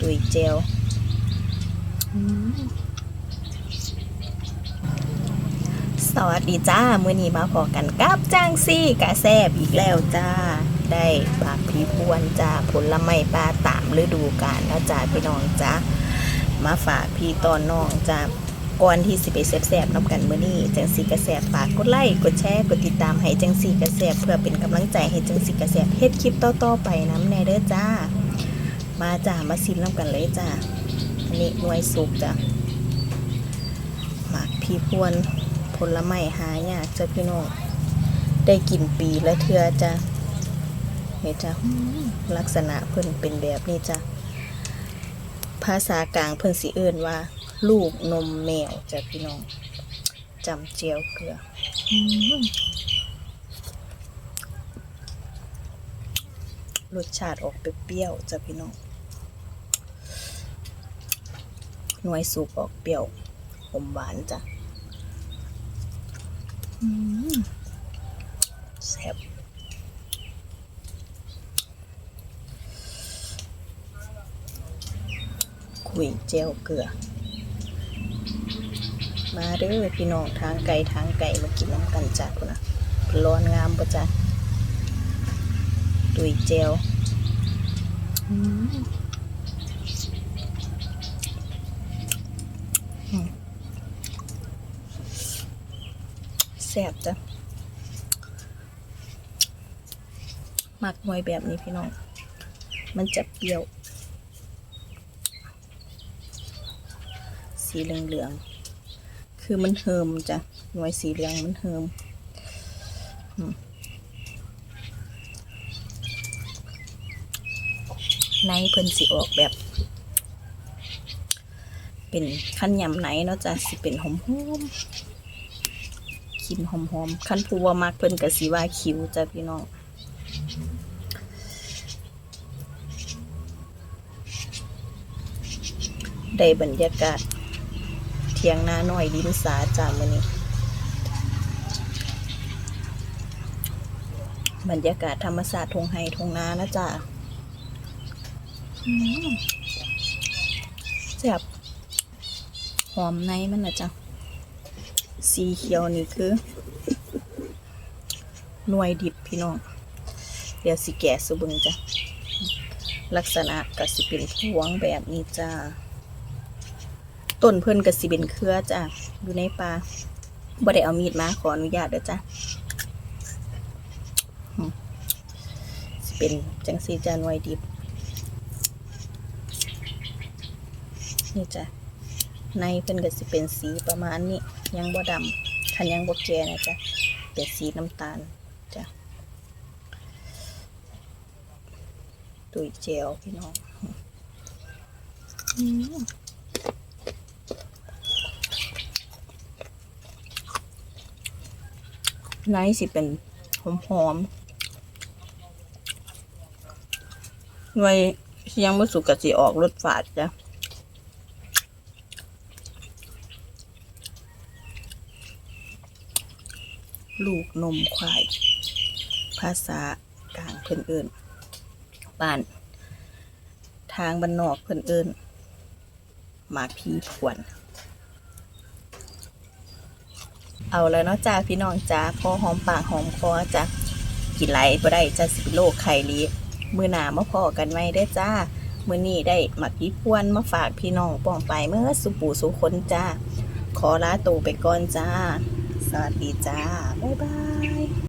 ตุยเจลสวัสดีจ้า มื้อนี้มาพอกันกับจ้างซี่กะแซบอีกแล้วจ้า ได้ปากพีพวนจ้า ผลไม้ปลาตามฤดูกาลนะจ้าพี่น้องจ้า มาฝากพี่ตอนน้องจ้าก่อนที่สิไปแซบๆน้ำกันมื้อนี้จังซี่กะแซบฝากกดไลค์กดแชร์กดติดตามให้จังซี่กะแซบเพื่อเป็นกำลังใจให้จังซี่กะแซบเฮ็ดคลิปต่อๆไปน้ำแน่เด้อจ้า มาจ้ามาซิมน้ำกันเลยจ้าอันนี้หน่วยสุกจ้าหมากพีพวนผลไม้หายากจ้าพี่น้องได้กินปีละเทือจ้าเห็นจ้าลักษณะเพิ่นเป็นแบบนี้จ้าภาษากลางเพิ่นสิเอื่นว่า ลูกนมแมวจ้าพี่น้องจำเจียวเกลือรสชาติออกเปรี้ยวจ้าพี่น้อง หน่วยสุกออกเปรี้ยวอมหวานจ้ะแซ่บคุยเจลเกลือ มาเด้อพี่น้องทางไก่ทางไก่มากินน้ำกันจ้ะคุณนะร้อนงามปะจ้ะตุยเจลอืม แซ่บจ้ะหมักหวยแบบนี้พี่น้อง มันจะเปรี้ยว สีเหลืองๆ คือมันเฮิมจ้ะหน่วยสีเหลืองมันเฮิมอืมในเพิ่นสิออกแบบ เป็นขั้นยำไหนเนาะจ้ะสิเป็นหอมๆกินหอมๆขั้นผู้ว่ามากเพิ่นก็สิว่าคิวจ้ะพี่น้องได้บรรยากาศ เทียงนาหน้อยดินสาจ้ามื้อนี้ บรรยากาศธรรมศาสตร์ทงไฮทงนานะจ้าแซ่บ หอมในมันนะจ้ะสีเขียวนี่คือ หน่วยดิบพี่น้อง เดี๋ยวสิแกะสุบึงจ้ะ ลักษณะกสิเป็นพวงแบบนี้จ้าต้นเพิ่อนกสิเป็นเครือจ้ะ อยู่ในป่าบ่ได้เอามีดมาขออนุญาตเด้อจ้ะสิเป็นจังสีจ้าหน่วยดิบ นี่จ้ะ ในเพิ่นก็สิเป็นสีประมาณนี้ยังบ่ดำคันยังบ่แก่นะจ๊ะเป็นสีน้ำตาลจ้ะตุยเจลพี่น้องอืมในสิเป็นหอมหอมๆวยที่ยังบ่สุกก็สิออกรสฝาดจ้ะ ลูกนมควาย ภาษากลางเพิ่นเอิ้นบ้าน ทางบ้านนอกเพิ่นเอิ้นหมากพีผวน เอาแล้วเนาะจ้าพี่น้องจ้าพอหอมปากหอมคอจ้ะกินไหลบ่ได้จ้าสิโรคไข้ลีมือหนามาพอกันไว้ได้จ้ามือนี้ได้หมักพีพวนมาฝากพี่น้องป้องไปเมื่อสุปูสุคนจ้า ขอลาตัวไปก่อนจ้า สวัสดีจ้า บ๊ายบาย